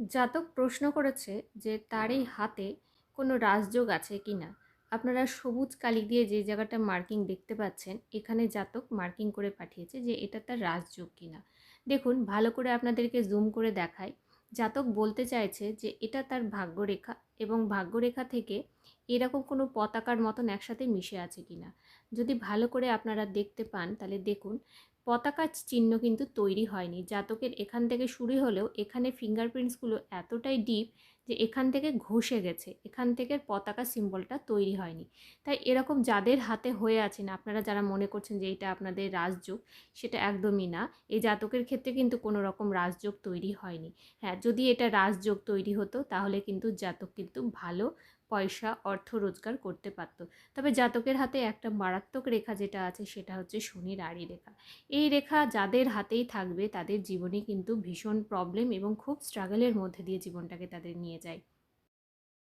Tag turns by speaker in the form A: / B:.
A: জাতক প্রশ্ন করেছে যে তার এই হাতে কোনো রাজযোগ আছে কি না। আপনারা সবুজ কালি দিয়ে যে জায়গাটা মার্কিং দেখতে পাচ্ছেন, এখানে জাতক মার্কিং করে পাঠিয়েছে যে এটা তার রাজযোগ কি না। দেখুন, ভালো করে আপনাদেরকে জুম করে দেখায় জাতক বলতে চাইছে যে এটা তার ভাগ্যরেখা এবং ভাগ্যরেখা থেকে এরকম কোনো পতাকার মতন একসাথে মিশে আছে কি না যদি ভালো করে আপনারা দেখতে পান, তাহলে দেখুন, পতাকার চিহ্ন কিন্তু তৈরি হয়নি। জাতকের এখান থেকে শুরু হলেও এখানে ফিঙ্গারপ্রিন্টসগুলো এতটাই ডিপ যে এখান থেকে ঘষে গেছে। এখান থেকে পতাকা সিম্বলটা তৈরি হয়নি। তাই এরকম যাদের হাতে হয়ে আছেন, আপনারা যারা মনে করছেন যে এটা আপনাদের রাজযোগ, সেটা একদমই না। এই জাতকের ক্ষেত্রে কিন্তু কোনো রকম রাজযোগ তৈরি হয়নি। হ্যাঁ যদি এটা রাজযোগ তৈরি হতো, তাহলে কিন্তু জাতক কিন্তু ভালো পয়সা, অর্থ রোজগার করতে পারতো। তবে জাতকের হাতে একটা মারাত্মক রেখা যেটা আছে সেটা হচ্ছে শনির আড়ি রেখা। এই রেখা যাদের হাতেই থাকবে তাদের জীবনে কিন্তু ভীষণ প্রবলেম এবং খুব স্ট্রাগলের মধ্যে দিয়ে জীবনটাকে তাদের নিয়ে যায়।